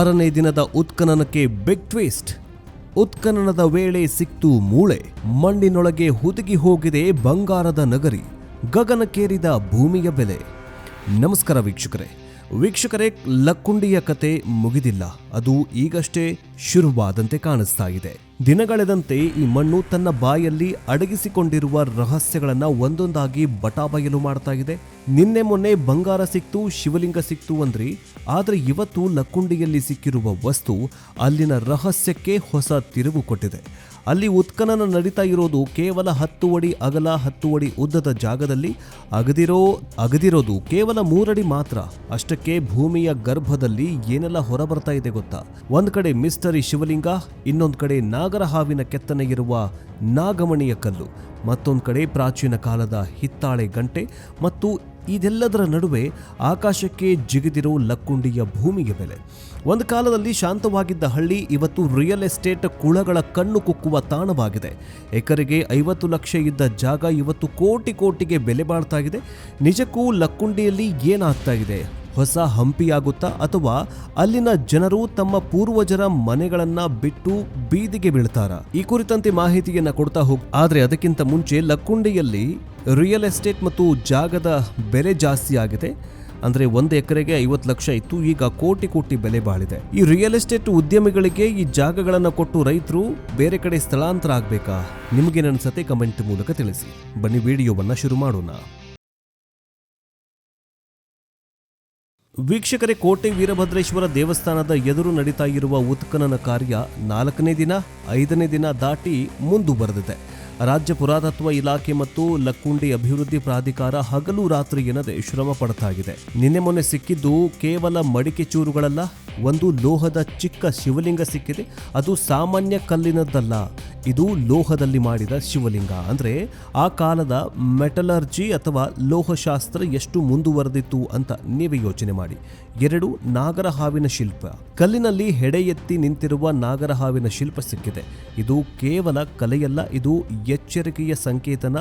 ಆರನೇ ದಿನದ ಉತ್ಖನನಕ್ಕೆ big twist ಉತ್ಖನನದ ವೇಳೆ ಸಿಕ್ತು ಮೂಳೆ. ಮಣ್ಣಿನೊಳಗೆ ಹುದುಗಿ ಹೋಗಿದೆ ಬಂಗಾರದ ನಗರಿ. ಗಗನಕ್ಕೇರಿದ ಭೂಮಿಯ ಬೆಲೆ. ನಮಸ್ಕಾರ ವೀಕ್ಷಕರೇ. ವೀಕ್ಷಕರೇ, ಲಕ್ಕುಂಡಿಯ ಕತೆ ಮುಗಿದಿಲ್ಲ. ಅದು ಈಗಷ್ಟೇ ಶುರುವಾದಂತೆ ಕಾಣಿಸ್ತಾ ಇದೆ. ದಿನಗಳೆದಂತೆ ಈ ಮಣ್ಣು ತನ್ನ ಬಾಯಲ್ಲಿ ಅಡಗಿಸಿಕೊಂಡಿರುವ ರಹಸ್ಯಗಳನ್ನ ಒಂದೊಂದಾಗಿ ಬಟಾಬಯಲು ಮಾಡ್ತಾ ಇದೆ. ನಿನ್ನೆ ಮೊನ್ನೆ ಬಂಗಾರ ಸಿಕ್ತು, ಶಿವಲಿಂಗ ಸಿಕ್ತು ಅಂದ್ರಿ. ಆದರೆ ಇವತ್ತು ಲಕ್ಕುಂಡಿಯಲ್ಲಿ ಸಿಕ್ಕಿರುವ ವಸ್ತು ಅಲ್ಲಿನ ರಹಸ್ಯಕ್ಕೆ ಹೊಸ ತಿರುವು ಕೊಟ್ಟಿದೆ. ಅಲ್ಲಿ ಉತ್ಖನನ ನಡೀತಾ ಇರೋದು ಕೇವಲ ಹತ್ತು ಅಡಿ ಅಗಲ, ಹತ್ತು ಅಡಿ ಉದ್ದದ ಜಾಗದಲ್ಲಿ ಅಗದಿರೋ, ಅಗದಿರೋದು ಕೇವಲ ಮೂರಡಿ ಮಾತ್ರ. ಅಷ್ಟಕ್ಕೆ ಭೂಮಿಯ ಗರ್ಭದಲ್ಲಿ ಏನೆಲ್ಲ ಹೊರಬರ್ತಾ ಇದೆ ಗೊತ್ತಾ? ಒಂದ್ ಕಡೆ ಮಿಸ್ಟರಿ ಶಿವಲಿಂಗ, ಇನ್ನೊಂದು ಕಡೆ ನಾಗರ ಹಾವಿನ ಕೆತ್ತನೆ ಇರುವ ನಾಗಮಣಿಯ ಕಲ್ಲು, ಮತ್ತೊಂದು ಕಡೆ ಪ್ರಾಚೀನ ಕಾಲದ ಹಿತ್ತಾಳೆ ಗಂಟೆ ಮತ್ತು ಇದೆಲ್ಲದರ ನಡುವೆ ಆಕಾಶಕ್ಕೆ ಜಿಗಿದಿರೋ ಲಕ್ಕುಂಡಿಯ ಭೂಮಿಗೆ ಬೆಲೆ. ಒಂದು ಕಾಲದಲ್ಲಿ ಶಾಂತವಾಗಿದ್ದ ಹಳ್ಳಿ ಇವತ್ತು ರಿಯಲ್ ಎಸ್ಟೇಟ್ ಕುಳಗಳ ಕಣ್ಣು ಕುಕ್ಕುವ ತಾಣವಾಗಿದೆ. ಎಕರೆಗೆ ಐವತ್ತು ಲಕ್ಷ ಇದ್ದ ಜಾಗ ಇವತ್ತು ಕೋಟಿ ಕೋಟಿಗೆ ಬೆಲೆ ಬಾಳ್ತಾ ಇದೆ. ನಿಜಕ್ಕೂ ಲಕ್ಕುಂಡಿಯಲ್ಲಿ ಏನಾಗ್ತಾ ಇದೆ? ಹೊಸ ಹಂಪಿಯಾಗುತ್ತಾ ಅಥವಾ ಅಲ್ಲಿನ ಜನರು ತಮ್ಮ ಪೂರ್ವಜರ ಮನೆಗಳನ್ನ ಬಿಟ್ಟು ಬೀದಿಗೆ ಬೀಳ್ತಾರ? ಈ ಕುರಿತಂತೆ ಮಾಹಿತಿಯನ್ನ ಕೊಡ್ತಾ ಹೋಗ್ ಆದ್ರೆ ಅದಕ್ಕಿಂತ ಮುಂಚೆ ಲಕ್ಕುಂಡಿಯಲ್ಲಿ ರಿಯಲ್ ಎಸ್ಟೇಟ್ ಮತ್ತು ಜಾಗದ ಬೆಲೆ ಜಾಸ್ತಿ ಆಗಿದೆ. ಅಂದ್ರೆ ಒಂದು ಎಕರೆಗೆ ಐವತ್ತು ಲಕ್ಷ ಇತ್ತು, ಈಗ ಕೋಟಿ ಕೋಟಿ ಬೆಲೆ ಬಾಳಿದೆ. ಈ ರಿಯಲ್ ಎಸ್ಟೇಟ್ ಉದ್ಯಮಿಗಳಿಗೆ ಈ ಜಾಗಗಳನ್ನು ಕೊಟ್ಟು ರೈತರು ಬೇರೆ ಕಡೆ ಸ್ಥಳಾಂತರ ಆಗ್ಬೇಕಾ? ನಿಮಗೇನನ್ಸತ್ತೆ ಕಮೆಂಟ್ ಮೂಲಕ ತಿಳಿಸಿ. ಬನ್ನಿ ವಿಡಿಯೋವನ್ನ ಶುರು ಮಾಡೋಣ. ವೀಕ್ಷಕರೇ, ಕೋಟೆ ವೀರಭದ್ರೇಶ್ವರ ದೇವಸ್ಥಾನದ ಎದುರು ನಡೀತಾ ಇರುವ ಉತ್ಖನನ ಕಾರ್ಯ ನಾಲ್ಕನೇ ದಿನ, ಐದನೇ ದಿನ ದಾಟಿ ಮುಂದುವರೆದಿದೆ. ರಾಜ್ಯ ಪುರಾತತ್ವ ಇಲಾಖೆ ಮತ್ತು ಲಕ್ಕುಂಡಿ ಅಭಿವೃದ್ಧಿ ಪ್ರಾಧಿಕಾರ ಹಗಲು ರಾತ್ರಿ ಎನ್ನದೆ ಶ್ರಮ ಪಡ್ತಾ ಇದೆ. ನಿನ್ನೆ ಮೊನ್ನೆ ಸಿಕ್ಕಿದ್ದು ಕೇವಲ ಮಡಿಕೆ ಚೂರುಗಳಲ್ಲ ಒಂದು ಲೋಹದ ಚಿಕ್ಕ ಶಿವಲಿಂಗ ಸಿಕ್ಕಿದೆ. ಅದು ಸಾಮಾನ್ಯ ಕಲ್ಲಿನದ್ದಲ್ಲ. ಇದು ಲೋಹದಲ್ಲಿ ಮಾಡಿದ ಶಿವಲಿಂಗ. ಅಂದ್ರೆ ಆ ಕಾಲದ ಮೆಟಲರ್ಜಿ ಅಥವಾ ಲೋಹಶಾಸ್ತ್ರ ಎಷ್ಟು ಮುಂದುವರೆದಿತ್ತು ಅಂತ ನೀವೇ ಯೋಚನೆ ಮಾಡಿ. ಎರಡು ನಾಗರ ಹಾವಿನ ಶಿಲ್ಪ. ಕಲ್ಲಿನಲ್ಲಿ ಹೆಡೆ ಎತ್ತಿ ನಿಂತಿರುವ ನಾಗರ ಹಾವಿನ ಶಿಲ್ಪ ಸಿಕ್ಕಿದೆ. ಇದು ಕೇವಲ ಕಲೆಯಲ್ಲ, ಇದು ಎಚ್ಚರಿಕೆಯ ಸಂಕೇತನ.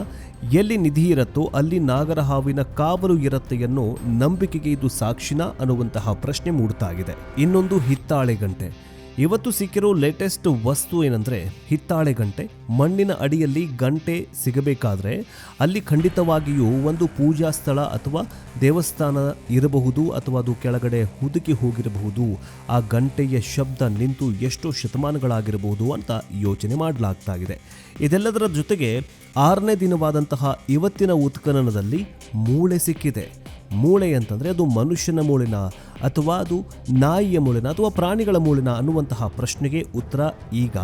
ಎಲ್ಲಿ ನಿಧಿ ಇರುತ್ತೋ ಅಲ್ಲಿ ನಾಗರ ಹಾವಿನ ಕಾವಲು ಇರುತ್ತೆ ಅನ್ನೋ ನಂಬಿಕೆಗೆ ಇದು ಸಾಕ್ಷಿನ ಅನ್ನುವಂತಹ ಪ್ರಶ್ನೆ ಮೂಡ್ತಾ ಇನ್ನೊಂದು ಹಿತ್ತಾಳೆ ಗಂಟೆ. ಇವತ್ತು ಸಿಕ್ಕಿರೋ ಲೇಟೆಸ್ಟ್ ವಸ್ತು ಏನಂದ್ರೆ ಹಿತ್ತಾಳೆ ಗಂಟೆ. ಮಣ್ಣಿನ ಅಡಿಯಲ್ಲಿ ಗಂಟೆ ಸಿಗಬೇಕಾದ್ರೆ ಅಲ್ಲಿ ಖಂಡಿತವಾಗಿಯೂ ಒಂದು ಪೂಜಾ ಸ್ಥಳ ಅಥವಾ ದೇವಸ್ಥಾನ ಇರಬಹುದು ಅಥವಾ ಅದು ಕೆಳಗಡೆ ಹುದುಕಿ ಹೋಗಿರಬಹುದು. ಆ ಗಂಟೆಯ ಶಬ್ದ ನಿಂತು ಎಷ್ಟೋ ಶತಮಾನಗಳಾಗಿರಬಹುದು ಅಂತ ಯೋಚನೆ ಮಾಡಲಾಗ್ತಾ ಇದೆ ಇದೆಲ್ಲದರ ಜೊತೆಗೆ ಆರನೇ ದಿನವಾದಂತಹ ಇವತ್ತಿನ ಉತ್ಖನನದಲ್ಲಿ ಮೂಳೆ ಸಿಕ್ಕಿದೆ. ಮೂಳೆ ಅಂತಂದರೆ ಅದು ಮನುಷ್ಯನ ಮೂಳೆನ ಅಥವಾ ಅದು ನಾಯಿಯ ಮೂಳೆನ ಅಥವಾ ಪ್ರಾಣಿಗಳ ಮೂಳೆನ ಅನ್ನುವಂತಹ ಪ್ರಶ್ನೆಗೆ ಉತ್ತರ ಈಗ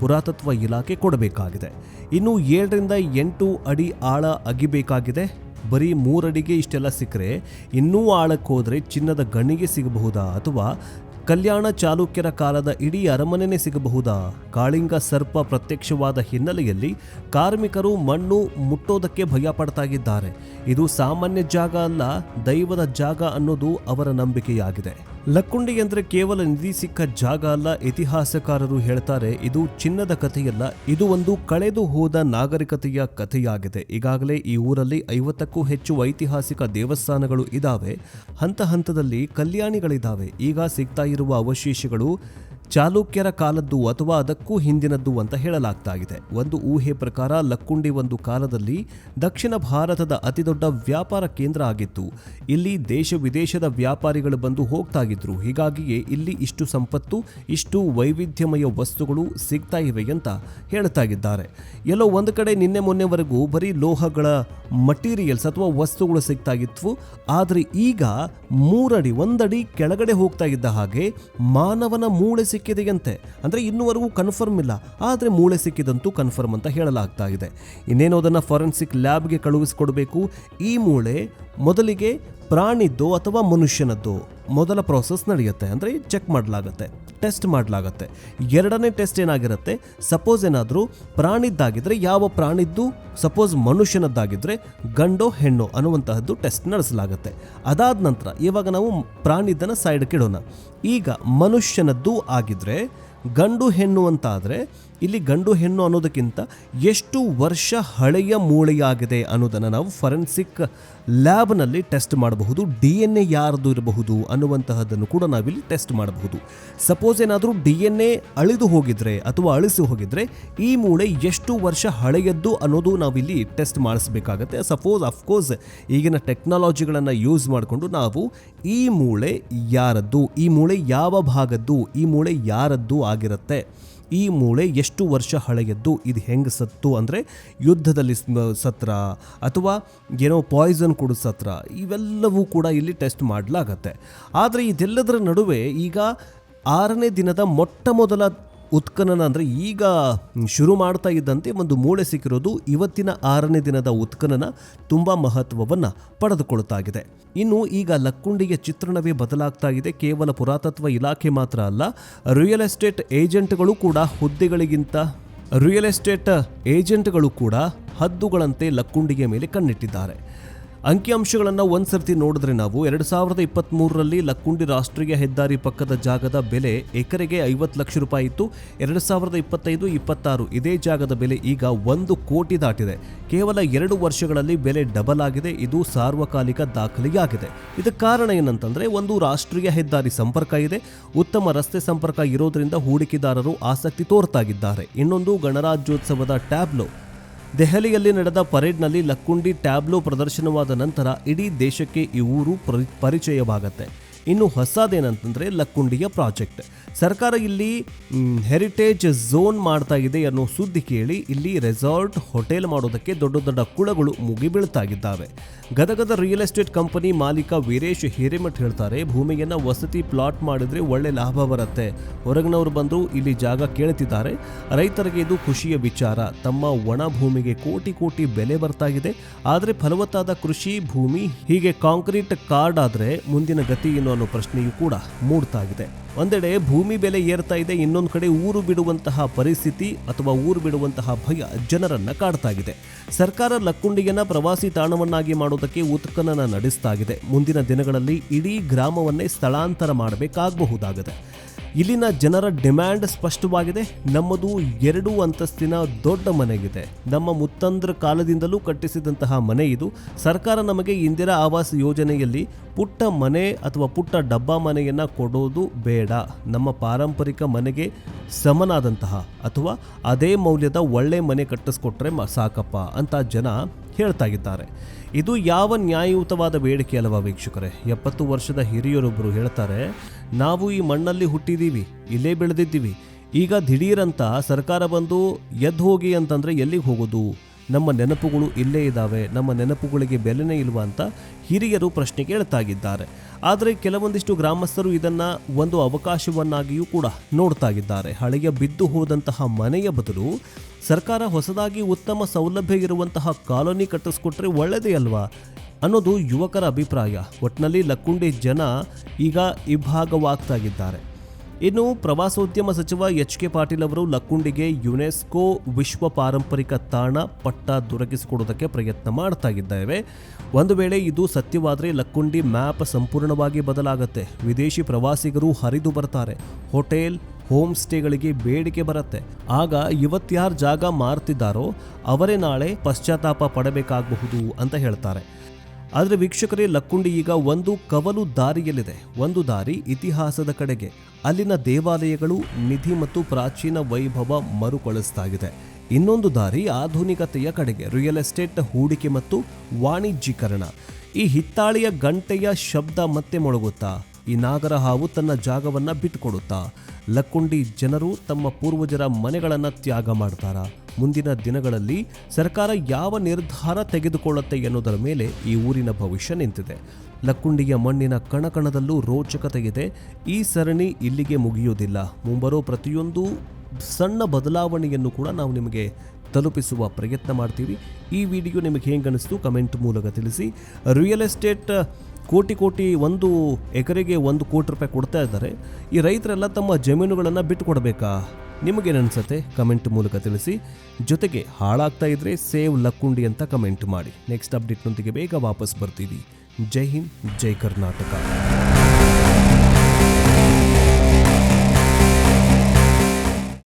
ಪುರಾತತ್ವ ಇಲಾಖೆ ಕೊಡಬೇಕಾಗಿದೆ. ಇನ್ನು ಏಳರಿಂದ ಎಂಟು ಅಡಿ ಆಳ ಅಗಿಬೇಕಾಗಿದೆ. ಬರೀ ಮೂರಡಿಗೆ ಇಷ್ಟೆಲ್ಲ ಸಿಕ್ಕರೆ ಇನ್ನೂ ಆಳಕ್ಕೆ ಹೋದರೆ ಚಿನ್ನದ ಗಣಿಗೆ ಸಿಗಬಹುದಾ ಅಥವಾ ಕಲ್ಯಾಣ ಚಾಲುಕ್ಯರ ಕಾಲದ ಇಡೀ ಅರಮನೆನೇ ಸಿಗಬಹುದಾ? ಕಾಳಿಂಗ ಸರ್ಪ ಪ್ರತ್ಯಕ್ಷವಾದ ಹಿನ್ನೆಲೆಯಲ್ಲಿ ಕಾರ್ಮಿಕರು ಮಣ್ಣು ಮುಟ್ಟೋದಕ್ಕೆ ಭಯ ಪಡ್ತಾಗಿದ್ದಾರೆ. ಇದು ಸಾಮಾನ್ಯ ಜಾಗ ಅಲ್ಲ, ದೈವದ ಜಾಗ ಅನ್ನೋದು ಅವರ ನಂಬಿಕೆಯಾಗಿದೆ. ಲಕ್ಕುಂಡಿ ಅಂದ್ರೆ ಕೇವಲ ನಿಧಿ ಸಿಕ್ಕ ಜಾಗ ಅಲ್ಲ, ಇತಿಹಾಸಕಾರರು ಹೇಳ್ತಾರೆ, ಇದು ಚಿನ್ನದ ಕಥೆಯಲ್ಲ, ಇದು ಒಂದು ಕಳೆದು ಹೋದ ನಾಗರಿಕತೆಯ ಕಥೆಯಾಗಿದೆ. ಈಗಾಗಲೇ ಈ ಊರಲ್ಲಿ ಐವತ್ತಕ್ಕೂ ಹೆಚ್ಚು ಐತಿಹಾಸಿಕ ದೇವಸ್ಥಾನಗಳು ಇದಾವೆ. ಹಂತ ಹಂತದಲ್ಲಿ ಕಲ್ಯಾಣಿಗಳಿದ್ದಾವೆ ಈಗ ಸಿಗ್ತಾ ಇರುವ ಅವಶೇಷಗಳು ಚಾಲುಕ್ಯರ ಕಾಲದ್ದು ಅಥವಾ ಅದಕ್ಕೂ ಹಿಂದಿನದ್ದು ಅಂತ ಹೇಳಲಾಗ್ತಾ ಇದೆ ಒಂದು ಊಹೆ ಪ್ರಕಾರ ಲಕ್ಕುಂಡಿ ಒಂದು ಕಾಲದಲ್ಲಿ ದಕ್ಷಿಣ ಭಾರತದ ಅತಿದೊಡ್ಡ ವ್ಯಾಪಾರ ಕೇಂದ್ರ ಆಗಿತ್ತು. ಇಲ್ಲಿ ದೇಶ ವಿದೇಶದ ವ್ಯಾಪಾರಿಗಳು ಬಂದು ಹೋಗ್ತಾ ಇದ್ರು ಹೀಗಾಗಿಯೇ ಇಲ್ಲಿ ಇಷ್ಟು ಸಂಪತ್ತು, ಇಷ್ಟು ವೈವಿಧ್ಯಮಯ ವಸ್ತುಗಳು ಸಿಗ್ತಾ ಇವೆ ಅಂತ ಹೇಳ್ತಾ ಇದ್ದಾರೆ ಎಲ್ಲೋ ಒಂದು ಕಡೆ ನಿನ್ನೆ ಮೊನ್ನೆವರೆಗೂ ಬರೀ ಲೋಹಗಳ ಮಟೀರಿಯಲ್ಸ್ ಅಥವಾ ವಸ್ತುಗಳು ಸಿಗ್ತಾ ಇದ್ವು ಆದರೆ ಈಗ ಮೂರಡಿ, ಒಂದಡಿ ಕೆಳಗಡೆ ಹೋಗ್ತಾ ಇದ್ದ ಹಾಗೆ ಮಾನವನ ಮೂಳೆ ಸಿಕ್ಕಿದೆಯಂತೆ. ಅಂದರೆ ಇನ್ನುವರೆಗೂ ಕನ್ಫರ್ಮ್ ಇಲ್ಲ. ಆದರೆ ಮೂಳೆ ಸಿಕ್ಕಿದಂತೂ ಕನ್ಫರ್ಮ್ ಅಂತ ಹೇಳಲಾಗ್ತಾ ಇದೆ. ಇನ್ನೇನು ಅದನ್ನು ಫಾರೆನ್ಸಿಕ್ ಲ್ಯಾಬ್ಗೆ ಕಳುಹಿಸಿಕೊಡಬೇಕು? ಈ ಮೂಳೆ ಮೊದಲಿಗೆ ಪ್ರಾಣಿದ್ದು ಅಥವಾ ಮನುಷ್ಯನದ್ದು ಮೊದಲ ಪ್ರೋಸೆಸ್ ನಡೆಯುತ್ತೆ. ಅಂದರೆ ಚೆಕ್ ಮಾಡಲಾಗತ್ತೆ ಟೆಸ್ಟ್ ಮಾಡಲಾಗತ್ತೆ. ಎರಡನೇ ಟೆಸ್ಟ್ ಏನಾಗಿರುತ್ತೆ? ಸಪೋಸ್ ಏನಾದರೂ ಪ್ರಾಣಿದ್ದಾಗಿದ್ದರೆ ಯಾವ ಪ್ರಾಣಿದ್ದು? ಸಪೋಸ್ ಮನುಷ್ಯನದ್ದಾಗಿದ್ದರೆ ಗಂಡೋ, ಹೆಣ್ಣು ಅನ್ನುವಂತಹದ್ದು ಟೆಸ್ಟ್ ನಡೆಸಲಾಗುತ್ತೆ. ಅದಾದ ನಂತರ ಇವಾಗ ನಾವು ಪ್ರಾಣಿದ್ದನ್ನು ಸೈಡ್ಗೆ ಇಡೋಣ. ಈಗ ಮನುಷ್ಯನದ್ದು ಆಗಿದ್ರೆ, ಗಂಡು, ಹೆಣ್ಣು ಅಂತ ಆದರೆ ಇಲ್ಲಿ ಗಂಡು ಹೆಣ್ಣು ಅನ್ನೋದಕ್ಕಿಂತ ಎಷ್ಟು ವರ್ಷ ಹಳೆಯ ಮೂಳೆಯಾಗಿದೆ ಅನ್ನೋದನ್ನು ನಾವು ಫರೆನ್ಸಿಕ್ ಲ್ಯಾಬ್ನಲ್ಲಿ ಟೆಸ್ಟ್ ಮಾಡಬಹುದು, ಡಿ ಎನ್ ಎ ಯಾರ್ದು ಇರಬಹುದು ಅನ್ನುವಂತಹದ್ದನ್ನು ಕೂಡ ನಾವಿಲ್ಲಿ ಟೆಸ್ಟ್ ಮಾಡಬಹುದು. ಸಪೋಸ್ ಏನಾದರೂ ಡಿ ಎನ್ ಎ ಅಳಿದು ಹೋಗಿದ್ರೆ ಅಥವಾ ಅಳಿಸಿ ಹೋಗಿದ್ರೆ ಈ ಮೂಳೆ ಎಷ್ಟು ವರ್ಷ ಹಳೆಯದ್ದು ಅನ್ನೋದು ನಾವಿಲ್ಲಿ ಟೆಸ್ಟ್ ಮಾಡಿಸ್ಬೇಕಾಗತ್ತೆ. ಸಪೋಸ್ ಅಫ್ಕೋರ್ಸ್ ಈಗಿನ ಟೆಕ್ನಾಲಜಿಗಳನ್ನು ಯೂಸ್ ಮಾಡಿಕೊಂಡು ನಾವು ಈ ಮೂಳೆ ಯಾರದ್ದು, ಈ ಮೂಳೆ ಯಾವ ಭಾಗದ್ದು, ಈ ಮೂಳೆ ಯಾರದ್ದು ಆಗಿರುತ್ತೆ. ಈ ಮೂಳೆ ಎಷ್ಟು ವರ್ಷ ಹಳೆಯದ್ದು, ಇದು ಹೆಂಗೆ ಸತ್ತು ಅಂದರೆ ಯುದ್ಧದಲ್ಲಿ ಸತ್ರ ಅಥವಾ ಏನೋ ಪಾಯ್ಸನ್ ಕೊಡೋ ಸತ್ರ, ಇವೆಲ್ಲವೂ ಕೂಡ ಇಲ್ಲಿ ಟೆಸ್ಟ್ ಮಾಡಲಾಗತ್ತೆ. ಆದರೆ ಇದೆಲ್ಲದರ ನಡುವೆ ಈಗ ಆರನೇ ದಿನದ ಮೊಟ್ಟ ಮೊದಲ ಉತ್ಖನನ ಅಂದರೆ ಈಗ ಶುರು ಮಾಡ್ತಾ ಇದ್ದಂತೆ ಒಂದು ಮೂಳೆ ಸಿಕ್ಕಿರೋದು ಇವತ್ತಿನ ಆರನೇ ದಿನದ ಉತ್ಖನನ ತುಂಬ ಮಹತ್ವವನ್ನು ಪಡೆದುಕೊಳ್ತಾಗಿದೆ. ಇನ್ನು ಈಗ ಲಕ್ಕುಂಡಿಯ ಚಿತ್ರಣವೇ ಬದಲಾಗ್ತಾ ಇದೆ. ಕೇವಲ ಪುರಾತತ್ವ ಇಲಾಖೆ ಮಾತ್ರ ಅಲ್ಲ ರಿಯಲ್ ಎಸ್ಟೇಟ್ ಏಜೆಂಟ್ಗಳು ಕೂಡ ಹುದ್ದೆಗಳಿಗಿಂತ ರಿಯಲ್ ಎಸ್ಟೇಟ್ ಏಜೆಂಟ್ಗಳು ಕೂಡ ಹದ್ದುಗಳಂತೆ ಲಕ್ಕುಂಡಿಗೆ ಮೇಲೆ ಕಣ್ಣಿಟ್ಟಿದ್ದಾರೆ. ಅಂಕಿಅಂಶಗಳನ್ನು ಒಂದ್ಸರ್ತಿ ನೋಡಿದ್ರೆ ನಾವು ಎರಡು ಸಾವಿರದ ಇಪ್ಪತ್ತ್ಮೂರರಲ್ಲಿ ಲಕ್ಕುಂಡಿ ರಾಷ್ಟ್ರೀಯ ಹೆದ್ದಾರಿ ಪಕ್ಕದ ಜಾಗದ ಬೆಲೆ ಎಕರೆಗೆ ಐವತ್ತು ಲಕ್ಷ ರೂಪಾಯಿ ಇತ್ತು. ಎರಡು ಸಾವಿರದ ಇಪ್ಪತ್ತೈದು, ಇಪ್ಪತ್ತಾರು ಇದೇ ಜಾಗದ ಬೆಲೆ ಈಗ ಒಂದು ಕೋಟಿ ದಾಟಿದೆ. ಕೇವಲ ಎರಡು ವರ್ಷಗಳಲ್ಲಿ ಬೆಲೆ ಡಬಲ್ ಆಗಿದೆ. ಇದು ಸಾರ್ವಕಾಲಿಕ ದಾಖಲೆಯಾಗಿದೆ. ಇದಕ್ಕೆ ಕಾರಣ ಏನಂತಂದರೆ ಒಂದು ರಾಷ್ಟ್ರೀಯ ಹೆದ್ದಾರಿ ಸಂಪರ್ಕ ಇದೆ. ಉತ್ತಮ ರಸ್ತೆ ಸಂಪರ್ಕ ಇರೋದ್ರಿಂದ ಹೂಡಿಕೆದಾರರು ಆಸಕ್ತಿ ತೋರ್ತಾಗಿದ್ದಾರೆ. ಇನ್ನೊಂದು ಗಣರಾಜ್ಯೋತ್ಸವದ ಟ್ಯಾಬ್ಲೋ ದೆಹಲಿಯಲ್ಲಿ ನಡೆದ ಪರೇಡ್ನಲ್ಲಿ ಲಕ್ಕುಂಡಿ ಟ್ಯಾಬ್ಲೋ ಪ್ರದರ್ಶನವಾದ ನಂತರ ಇಡೀ ದೇಶಕ್ಕೆ ಈ ಊರು ಪರಿ ಪರಿಚಯವಾಗತ್ತೆ. ಇನ್ನು ಹೊಸದೇನಂತಂದ್ರೆ ಲಕ್ಕುಂಡಿಯ ಪ್ರಾಜೆಕ್ಟ್. ಸರ್ಕಾರ ಇಲ್ಲಿ ಹೆರಿಟೇಜ್ ಝೋನ್ ಮಾಡ್ತಾ ಇದೆ ಅನ್ನೋ ಸುದ್ದಿ ಕೇಳಿ ಇಲ್ಲಿ ರೆಸಾರ್ಟ್ ಹೋಟೆಲ್ ಮಾಡೋದಕ್ಕೆ ದೊಡ್ಡ ದೊಡ್ಡ ಕುಳಗಳು ಮುಗಿ ಬೀಳ್ತಾ ಇದ್ದಾವೆ ಗದಗದ ರಿಯಲ್ ಎಸ್ಟೇಟ್ ಕಂಪನಿ ಮಾಲೀಕ ವೀರೇಶ್ ಹಿರೇಮಠ್ ಹೇಳ್ತಾರೆ, ಭೂಮಿಯನ್ನು ವಸತಿ ಪ್ಲಾಟ್ ಮಾಡಿದ್ರೆ ಒಳ್ಳೆ ಲಾಭ ಬರುತ್ತೆ. ಹೊರಗಿನವರು ಬಂದು ಇಲ್ಲಿ ಜಾಗ ಕೇಳ್ತಿದ್ದಾರೆ. ರೈತರಿಗೆ ಇದು ಖುಷಿಯ ವಿಚಾರ. ತಮ್ಮ ಒಣ ಭೂಮಿಗೆ ಕೋಟಿ ಕೋಟಿ ಬೆಲೆ ಬರ್ತಾ ಇದೆ. ಆದರೆ ಫಲವತ್ತಾದ ಕೃಷಿ, ಭೂಮಿ, ಹೀಗೆ ಕಾಂಕ್ರೀಟ್ ಕಾರ್ಡ್ ಆದ್ರೆ ಮುಂದಿನ ಗತಿ ಏನು ಅನ್ನೋ ಪ್ರಶ್ನೆಯೂ ಕೂಡ ಮೂಡ್ತಾ ಇದೆ ಒಂದೆಡೆ ಭೂಮಿ ಬೆಲೆ ಏರ್ತಾ ಇದೆ, ಇನ್ನೊಂದು ಕಡೆ ಊರು ಬಿಡುವಂತಹ ಪರಿಸ್ಥಿತಿ ಅಥವಾ ಊರು ಬಿಡುವಂತಹ ಭಯ ಜನರನ್ನ ಇದೆ. ಸರ್ಕಾರ ಲಕ್ಕುಂಡಿಯನ್ನ ಪ್ರವಾಸಿ ತಾಣವನ್ನಾಗಿ ಮಾಡೋದಕ್ಕೆ ಉತ್ಖನನ ನಡೆಸ್ತಾಗಿದೆ. ಮುಂದಿನ ದಿನಗಳಲ್ಲಿ ಇಡೀ ಗ್ರಾಮವನ್ನೇ ಸ್ಥಳಾಂತರ ಮಾಡಬೇಕಾಗಬಹುದಾಗಿದೆ. ಇಲ್ಲಿನ ಜನರ ಡಿಮ್ಯಾಂಡ್ ಸ್ಪಷ್ಟವಾಗಿದೆ. ನಮ್ಮದು ಎರಡು ಅಂತಸ್ತಿನ ದೊಡ್ಡ ಮನೆಗಿದೆ ನಮ್ಮ ಮುತ್ತಂದ್ರ ಕಾಲದಿಂದಲೂ ಕಟ್ಟಿಸಿದಂತಹ ಮನೆ ಇದು. ಸರ್ಕಾರ ನಮಗೆ ಇಂದಿರಾ ಆವಾಸ್ ಯೋಜನೆಯಲ್ಲಿ ಪುಟ್ಟ ಮನೆ ಅಥವಾ ಪುಟ್ಟ ಡಬ್ಬಾ ಮನೆಯನ್ನು ಕೊಡೋದು ಬೇಡ. ನಮ್ಮ ಪಾರಂಪರಿಕ ಮನೆಗೆ ಸಮನಾದಂತಹ ಅಥವಾ ಅದೇ ಮೌಲ್ಯದ ಒಳ್ಳೆ ಮನೆ ಕಟ್ಟಿಸ್ಕೊಟ್ರೆ ಸಾಕಪ್ಪ ಅಂತ ಜನ ಹೇಳ್ತಾ ಇದ್ದಾರೆ. ಇದು ಯಾವ ನ್ಯಾಯಯುತವಾದ ಬೇಡಿಕೆ ಅಲ್ವಾ ವೀಕ್ಷಕರೇ? ಎಪ್ಪತ್ತು ವರ್ಷದ ಹಿರಿಯರೊಬ್ಬರು ಹೇಳ್ತಾರೆ, ನಾವು ಈ ಮಣ್ಣಲ್ಲಿ ಹುಟ್ಟಿದ್ದೀವಿ ಇಲ್ಲೇ ಬೆಳೆದಿದ್ದೀವಿ. ಈಗ ದಿಢೀರಂತ ಸರ್ಕಾರ ಬಂದು ಎದ್ದು ಹೋಗಿ ಅಂತಂದರೆ ಎಲ್ಲಿಗೆ ಹೋಗೋದು? ನಮ್ಮ ನೆನಪುಗಳು ಇಲ್ಲೇ ಇದ್ದಾವೆ ನಮ್ಮ ನೆನಪುಗಳಿಗೆ ಬೆಲೆನೇ ಇಲ್ವಾ ಅಂತ ಹಿರಿಯರು ಪ್ರಶ್ನೆ ಕೇಳ್ತಾಗಿದ್ದಾರೆ ಆದರೆ ಕೆಲವೊಂದಿಷ್ಟು ಗ್ರಾಮಸ್ಥರು ಇದನ್ನು ಒಂದು ಅವಕಾಶವನ್ನಾಗಿಯೂ ಕೂಡ ನೋಡ್ತಾಗಿದ್ದಾರೆ ಹಳೆಯ ಬಿದ್ದು ಹೋದಂತಹ ಮನೆಯ ಬದಲು ಸರ್ಕಾರ ಹೊಸದಾಗಿ ಉತ್ತಮ ಸೌಲಭ್ಯ ಇರುವಂತಹ ಕಾಲೋನಿ ಕಟ್ಟಿಸ್ಕೊಟ್ರೆ ಒಳ್ಳೆಯದೇ ಅಲ್ವಾ ಅನ್ನೋದು ಯುವಕರ ಅಭಿಪ್ರಾಯ. ಒಟ್ಟಿನಲ್ಲಿ ಲಕ್ಕುಂಡಿ ಜನ ಈಗ ಇಬ್ಬಾಗವಾಗ್ತಾ ಇದ್ದಾರೆ ಇನ್ನು ಪ್ರವಾಸೋದ್ಯಮ ಸಚಿವ ಎಚ್ ಕೆ ಪಾಟೀಲ್ ಅವರು ಲಕ್ಕುಂಡಿಗೆ ಯುನೆಸ್ಕೋ ವಿಶ್ವ ಪಾರಂಪರಿಕ ತಾಣ ಪಟ್ಟ ದೊರಕಿಸಿಕೊಡೋದಕ್ಕೆ ಪ್ರಯತ್ನ ಮಾಡ್ತಾ ಇದ್ದೇವೆ. ಒಂದು ವೇಳೆ ಇದು ಸತ್ಯವಾದರೆ ಲಕ್ಕುಂಡಿ ಮ್ಯಾಪ್ ಸಂಪೂರ್ಣವಾಗಿ ಬದಲಾಗುತ್ತೆ. ವಿದೇಶಿ ಪ್ರವಾಸಿಗರು ಹರಿದು ಬರ್ತಾರೆ. ಹೋಟೆಲ್, ಹೋಮ್ ಸ್ಟೇಗಳಿಗೆ ಬೇಡಿಕೆ ಬರುತ್ತೆ. ಆಗ ಇವತ್ಯಾರು ಜಾಗ ಮಾರ್ತಿದ್ದಾರೋ, ಅವರೇ ನಾಳೆ ಪಶ್ಚಾತ್ತಾಪ ಪಡಬೇಕಾಗಬಹುದು ಅಂತ ಹೇಳ್ತಾರೆ. ಆದರೆ ವೀಕ್ಷಕರೇ, ಲಕ್ಕುಂಡಿ ಈಗ ಒಂದು ಕವಲು ದಾರಿಯಲ್ಲಿದೆ. ಒಂದು ದಾರಿ ಇತಿಹಾಸದ ಕಡೆಗೆ. ಅಲ್ಲಿನ ದೇವಾಲಯಗಳು ನಿಧಿ ಮತ್ತು ಪ್ರಾಚೀನ ವೈಭವ ಮರುಕಳಿಸ್ತಾಗಿದೆ. ಇನ್ನೊಂದು ದಾರಿ ಆಧುನಿಕತೆಯ ಕಡೆಗೆ ರಿಯಲ್ ಎಸ್ಟೇಟ್ ಹೂಡಿಕೆ ಮತ್ತು ವಾಣಿಜ್ಯೀಕರಣ. ಈ ಹಿತ್ತಾಳೆಯ ಗಂಟೆಯ ಶಬ್ದ ಮತ್ತೆ ಮೊಳಗುತ್ತಾ? ಈ ನಾಗರ ಹಾವು ತನ್ನ ಜಾಗವನ್ನು ಬಿಟ್ಟುಕೊಡುತ್ತಾ ಲಕ್ಕುಂಡಿ ಜನರು ತಮ್ಮ ಪೂರ್ವಜರ ಮನೆಗಳನ್ನು ತ್ಯಾಗ ಮಾಡ್ತಾರ? ಮುಂದಿನ ದಿನಗಳಲ್ಲಿ ಸರ್ಕಾರ ಯಾವ ನಿರ್ಧಾರ ತೆಗೆದುಕೊಳ್ಳುತ್ತೆ ಎನ್ನುವುದರ ಮೇಲೆ ಈ ಊರಿನ ಭವಿಷ್ಯ ನಿಂತಿದೆ. ಲಕ್ಕುಂಡಿಯ ಮಣ್ಣಿನ ಕಣಕಣದಲ್ಲೂ ರೋಚಕತೆ ಇದೆ ಈ ಸರಣಿ ಇಲ್ಲಿಗೆ ಮುಗಿಯುವುದಿಲ್ಲ. ಮುಂಬರೋ ಪ್ರತಿಯೊಂದು ಸಣ್ಣ ಬದಲಾವಣೆಯನ್ನು ಕೂಡ ನಾವು ನಿಮಗೆ ತಲುಪಿಸುವ ಪ್ರಯತ್ನ ಮಾಡ್ತೀವಿ. ಈ ವಿಡಿಯೋ ನಿಮಗೆ ಹೇಗೆ ಅನಿಸ್ತು ಕಮೆಂಟ್ ಮೂಲಕ ತಿಳಿಸಿ. ರಿಯಲ್ ಎಸ್ಟೇಟ್ ಕೋಟಿ ಕೋಟಿ ಒಂದು ಎಕರೆಗೆ ಒಂದು ಕೋಟಿ ರೂಪಾಯಿ ಕೊಡ್ತಾ ಇದ್ದಾರೆ. ಈ ರೈತರೆಲ್ಲ ತಮ್ಮ ಜಮೀನುಗಳನ್ನು ಬಿಟ್ಟು ಕೊಡಬೇಕಾ ನಿಮಗೇನನ್ಸುತ್ತೆ? ಕಮೆಂಟ್ ಮೂಲಕ ತಿಳಿಸಿ. ಜೊತೆಗೆ ಹಾಳಾಗ್ತಾ ಇದ್ರೆ ಸೇವ್ ಲಕ್ಕುಂಡಿ ಅಂತ ಕಮೆಂಟ್ ಮಾಡಿ. ನೆಕ್ಸ್ಟ್ ಅಪ್ಡೇಟ್ನೊಂದಿಗೆ ಬೇಗ ವಾಪಸ್ ಬರ್ತೀವಿ. ಜೈ ಹಿಂದ್, ಜೈ ಕರ್ನಾಟಕ.